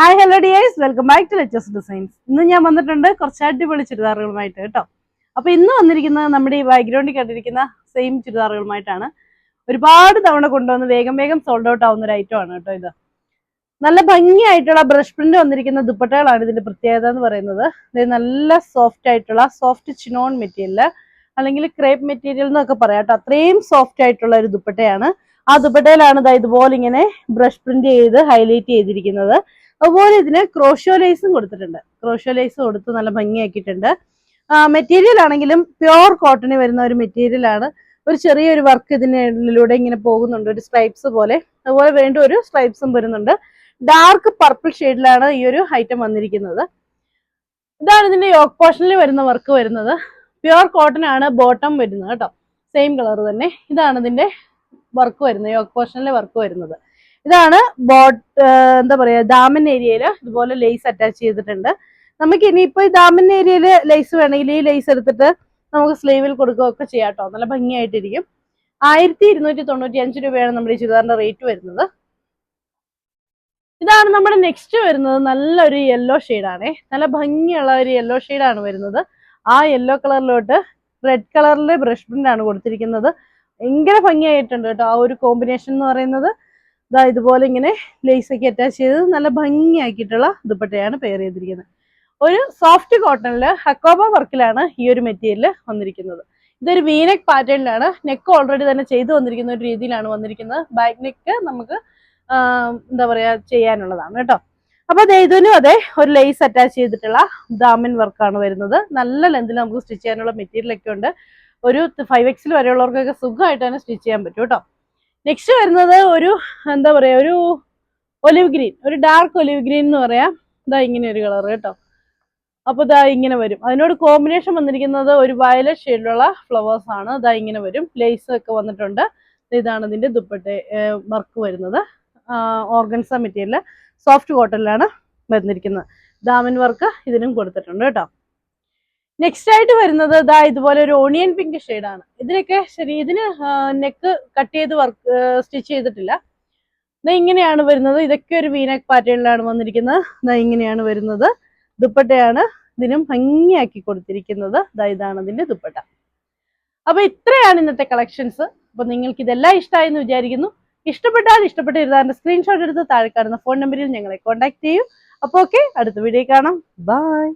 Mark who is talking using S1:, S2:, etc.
S1: Hi hello dears welcome back to Lechus designs ഇന്ന് ഞാൻ വന്നിട്ടുണ്ട് കുറച്ച് അടിപൊളി ചുരിദാറുകളുമായിട്ട് കേട്ടോ. അപ്പോൾ ഇന്ന് വന്നിരിക്കുന്നത് നമ്മുടെ ഈ ബാക്ക്ഗ്രൗണ്ടിൽ കണ്ടിരിക്കുന്ന സെയിം ചുരിദാറുകളുമായിട്ടാണ്. ഒരുപാട് തവണ കൊണ്ടുവന്ന് വേഗം വേഗം സോൾഡ് ഔട്ട് ആവുന്ന ഒരു ഐറ്റം ആണ് കേട്ടോ ഇത്. നല്ല ഭംഗിയായിട്ടുള്ള ബ്രഷ് പ്രിന്റ് വന്നിരിക്കുന്ന ദുപ്പട്ടകളാണ് ഇതിന്റെ പ്രത്യേകത എന്ന് പറയുന്നത്. ഇത് നല്ല സോഫ്റ്റ് ആയിട്ടുള്ള സോഫ്റ്റ് ചിനോൺ മെറ്റീരിയൽ അല്ലെങ്കിൽ ക്രേപ്പ് മെറ്റീരിയൽ എന്നൊക്കെ പറയാം കേട്ടോ. അത്രയും സോഫ്റ്റ് ആയിട്ടുള്ള ഒരു ദുപ്പട്ടയാണ്. ആ ദുപ്പട്ടയിലാണ് ദാ ഇതുപോലെ ഇങ്ങനെ ബ്രഷ് പ്രിന്റ് ചെയ്ത് ഹൈലൈറ്റ് ചെയ്തിരിക്കുന്നത്. അതുപോലെ ഇതിന് ക്രോഷ്യോ ലൈസും കൊടുത്തിട്ടുണ്ട്. ക്രോഷ്യോ ലൈസ് കൊടുത്ത് നല്ല ഭംഗിയാക്കിയിട്ടുണ്ട്. മെറ്റീരിയൽ ആണെങ്കിലും പ്യോർ കോട്ടണിൽ വരുന്ന ഒരു മെറ്റീരിയൽ ആണ്. ഒരു ചെറിയൊരു വർക്ക് ഇതിനുള്ളിലൂടെ ഇങ്ങനെ പോകുന്നുണ്ട്. ഒരു സ്ട്രൈപ്സ് പോലെ. അതുപോലെ വേണ്ട ഒരു സ്ട്രൈപ്സും വരുന്നുണ്ട്. ഡാർക്ക് പർപ്പിൾ ഷെയ്ഡിലാണ് ഈ ഒരു ഐറ്റം വന്നിരിക്കുന്നത്. ഇതാണ് ഇതിന്റെ യോക്ക് പോർഷനിൽ വരുന്ന വർക്ക് വരുന്നത്. പ്യുവർ കോട്ടൺ ആണ് ബോട്ടം വരുന്നത് കേട്ടോ. സെയിം കളർ തന്നെ. ഇതാണ് ഇതിന്റെ വർക്ക് വരുന്നത്. യോക്ക് പോർഷനിലെ വർക്ക് വരുന്നത്. ഇതാണ് ബോട്ട് എന്താ പറയാ ദാമൻ ഏരിയയിൽ ഇതുപോലെ ലേസ് അറ്റാച്ച് ചെയ്തിട്ടുണ്ട്. നമുക്ക് ഇനിയിപ്പോ ഈ ദാമൻ ഏരിയയിൽ ലേസ് വേണമെങ്കിൽ ഈ ലേസ് എടുത്തിട്ട് നമുക്ക് സ്ലീവിൽ കൊടുക്കുകയൊക്കെ ചെയ്യാം കേട്ടോ നല്ല ഭംഗിയായിട്ടിരിക്കും. ആയിരത്തി ഇരുന്നൂറ്റി തൊണ്ണൂറ്റി അഞ്ച് രൂപയാണ് നമ്മുടെ ഈ ചുരിദാറിന്റെ റേറ്റ് വരുന്നത്. ഇതാണ് നമ്മുടെ നെക്സ്റ്റ് വരുന്നത്. നല്ലൊരു യെല്ലോ ഷെയ്ഡാണേ നല്ല ഭംഗിയുള്ള ഒരു യെല്ലോ ഷെയ്ഡാണ് വരുന്നത്. ആ യെല്ലോ കളറിലോട്ട് റെഡ് കളറിലെ ബ്രഷ് പ്രിന്റ് ആണ് കൊടുത്തിരിക്കുന്നത്. ഭയങ്കര ഭംഗിയായിട്ടുണ്ട് കേട്ടോ. ആ ഒരു കോമ്പിനേഷൻ എന്ന് പറയുന്നത്. ഇതാ ഇതുപോലെ ഇങ്ങനെ ലേസ് ഒക്കെ അറ്റാച്ച് ചെയ്ത് നല്ല ഭംഗിയാക്കിയിട്ടുള്ള ദുപ്പട്ടയാണ് പെയർ ചെയ്തിരിക്കുന്നത്. ഒരു സോഫ്റ്റ് കോട്ടണിൽ ഹക്കോബ വർക്കിലാണ് ഈ ഒരു മെറ്റീരിയൽ വന്നിരിക്കുന്നത്. ഇതൊരു വീനെക്ക് പാറ്റേണിലാണ് നെക്ക് ഓൾറെഡി തന്നെ ചെയ്തു വന്നിരിക്കുന്ന ഒരു രീതിയിലാണ് വന്നിരിക്കുന്നത്. ബാക്ക് നെക്ക് നമുക്ക് എന്താ പറയാ ചെയ്യാനുള്ളതാണ് കേട്ടോ. അപ്പൊ ദേ ഇതിനും അതെ ഒരു ലേസ് അറ്റാച്ച് ചെയ്തിട്ടുള്ള ദാമൻ വർക്കാണ് വരുന്നത്. നല്ല ലെന്തിൽ നമുക്ക് സ്റ്റിച്ച് ചെയ്യാനുള്ള മെറ്റീരിയൽ ഒക്കെ ഉണ്ട്. ഒരു ഫൈവ് എക്സിൽ വരെയുള്ളവർക്കൊക്കെ സുഖമായിട്ട് തന്നെ സ്റ്റിച്ച് ചെയ്യാൻ പറ്റും കേട്ടോ. നെക്സ്റ്റ് വരുന്നത് ഒരു എന്താ പറയാ ഒരു ഒലിവ് ഗ്രീൻ ഒരു ഡാർക്ക് ഒലിവ് ഗ്രീൻ എന്ന് പറയാം. ഇതാ ഇങ്ങനെ ഒരു കളർ കേട്ടോ. അപ്പോൾ ഇതാ ഇങ്ങനെ വരും. അതിനോട് കോമ്പിനേഷൻ വന്നിരിക്കുന്നത് ഒരു വയലറ്റ് ഷെയ്ഡിലുള്ള ഫ്ലവേഴ്സ് ആണ്. ഇതാ ഇങ്ങനെ വരും. ലേസ് ഒക്കെ വന്നിട്ടുണ്ട്. ഇതാണ് ഇതിന്റെ ദുപ്പട്ട വർക്ക് വരുന്നത്. ഓർഗൻസ മെറ്റീരിയൽ സോഫ്റ്റ് കോട്ടണിലാണ് വന്നിരിക്കുന്നത്. ദാമൻ വർക്ക് ഇതിനും കൊടുത്തിട്ടുണ്ട് കേട്ടോ. നെക്സ്റ്റ് ആയിട്ട് വരുന്നത് ഇതാ ഇതുപോലെ ഒരു ഓണിയൻ പിങ്ക് ആണ്. ഇതിനൊക്കെ ശരി ഇതിന് നെക്ക് കട്ട് ചെയ്ത് വർക്ക് സ്റ്റിച്ച് ചെയ്തിട്ടില്ല. ഇതാ ഇങ്ങനെയാണ് വരുന്നത്. ഇതൊക്കെ ഒരു വീനാക് പാറ്റേണിലാണ് വന്നിരിക്കുന്നത്. ഇതാ ഇങ്ങനെയാണ് വരുന്നത്. ദുപ്പട്ടയാണ് ഇതിനും ഭംഗിയാക്കി കൊടുത്തിരിക്കുന്നത്. ഇതാ ഇതാണ് ഇതിന്റെ ദുപ്പട്ട. അപ്പൊ ഇത്രയാണ് ഇന്നത്തെ കളക്ഷൻസ് അപ്പൊ നിങ്ങൾക്ക് ഇതെല്ലാം ഇഷ്ടമായി എന്ന് വിചാരിക്കുന്നു. ഇഷ്ടപ്പെട്ടാൽ ഇഷ്ടപ്പെട്ട ഇരുതാറിന്റെ സ്ക്രീൻഷോട്ട് എടുത്ത് താഴെ കാണുന്ന ഫോൺ നമ്പറിൽ ഞങ്ങളെ കോൺടാക്ട് ചെയ്യൂ. അപ്പോൾ ഓക്കെ അടുത്ത വീഡിയോ കാണാം. ബൈ